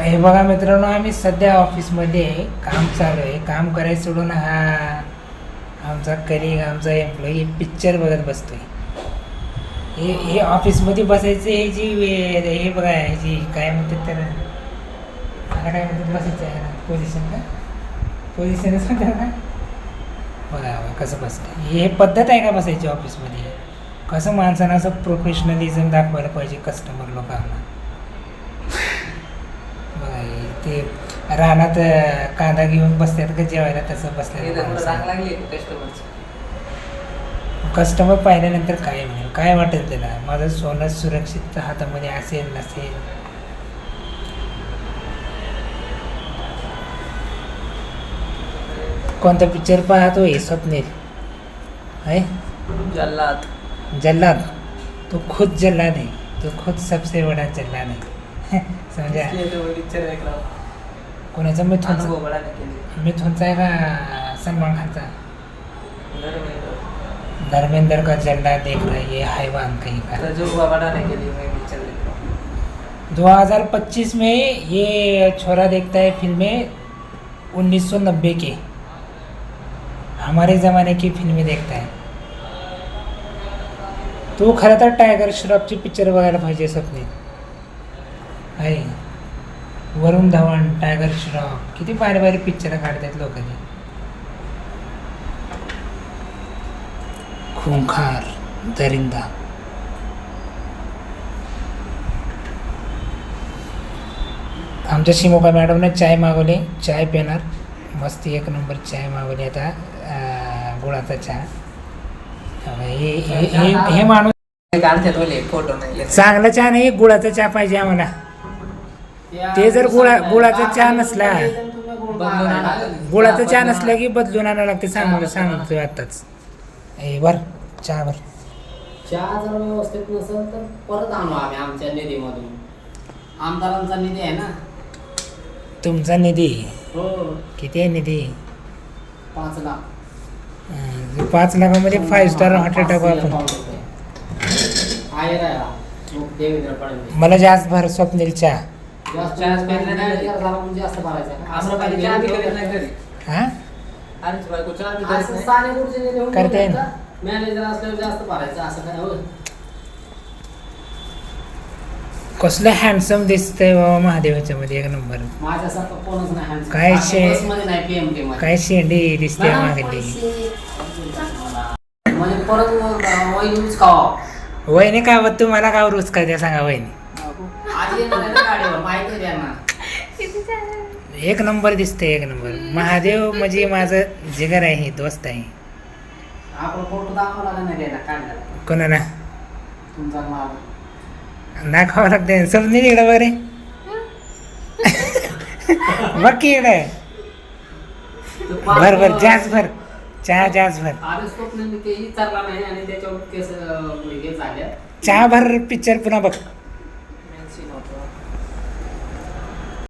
हे बघा मित्रांनो आम्ही सध्या ऑफिसमध्ये काम चालू आहे. काम करायचं सोडून हा आमचा कलिग आमचा एम्प्लॉई पिक्चर बघत बसतोय. हे हे ऑफिसमध्ये बसायचं हे जी वे- हे बघा हे जी काय म्हणतात तर मला काय म्हणतात? बसायचं पोझिशन का? पोझिशनच म्हणतात ना? बघा कसं बसतं हे पद्धत आहे का बसायची ऑफिसमध्ये कसं माणसानं असं प्रोफेशनलिझम दाखवायला पाहिजे कस्टमर लोकांना? बघा हे ते रानात कांदा घेऊन बसतात का जेवायला? तसं बसल्या कस्टमर पाहिल्यानंतर काय म्हणेल? काय वाटेल त्याला? माझं सोनं सुरक्षित हातामध्ये असेल नसेल? कोणता पिक्चर पाहतोय स्वप्नील? आहे? जल्लाद. जल्लाद तो खुद जल्लाद है तो खुद सबसे बड़ा जल्लाद है देखला कोणाचा मिथुनचा केली मिथुनचा आहे का सलमान खानचा? धर्मेंद्र। धर्मेंद्र का जल्लाद देख रहा है ये हैवान कहीं का? तजुर्बा बढ़ाने के लिए मैं पिक्चर देख रहा हूँ। 2025 में ये छोरा देखता है फिल्में 1990 के। हमारे ज़माने की फिल्में देखता है। तू खरं तर टायगर श्रॉफची पिक्चर बघायला पाहिजे स्वप्ने आहे वरुण धवन टायगर श्रॉफ किती भारी भारी पिक्चर काढतात लोकांनी. खुंखार दरिंदा. आमच्या शिमोका मॅडमने चाय मागवली चाय पिणार. मस्त एक नंबर चाय मागवली आता गुळाचा चहा. हे- हे- हे माणूस चांगला चहा नाही गुळाचा चहा पाहिजे आम्हाला. ते जर गुळा गुळाचा चहा नसला. गुळाचा चहा नसला की बदलून आणावं लागते. सांगतो सांगतो आत्ताच ए बर चहा बर चहा जर व्यवस्थित नसेल तर परत आणू आम्ही आमच्या निधीमधून. आमदारांचा निधी आहे ना? तुमचा निधी? हो. किती आहे निधी? पाच लाख. पाच लाखामध्ये फाईव्ह स्टार हॉटेल टाकू आपण आहे राहा मग देवेंद्र फडणवीस मला जास्त भर स्वप्नील चहा. म्हणजे करीत. हा. कसलं हँडसम दिसतंय बाबा महादेवाच्या मध्ये एक नंबर. काय शे- काय शेंडी दिसते पैसे- म्हणजे परत वहिनी काय होत तुम्हाला का रोज काय त्या सांगा वहिनी. आज येणार आहे ना गाडीवर माहिती आहे त्यांना एक नंबर दिसते एक नंबर. महादेव म्हणजे माझं जिगर आहे दोस्त आहे. आपण फोटो दाखवला का नाही त्याला काढला कोणाला? तुमचा माल दाखवावं लागते समजून इकडं बरे बघ की इकडं. भर जास्त भर. चहा जास्त भर आधी स्वप्न मी ते विचारला नाही आणि त्याच्यावर केस अं, हे झाल्या चहा भर पिक्चर पुन्हा बघ.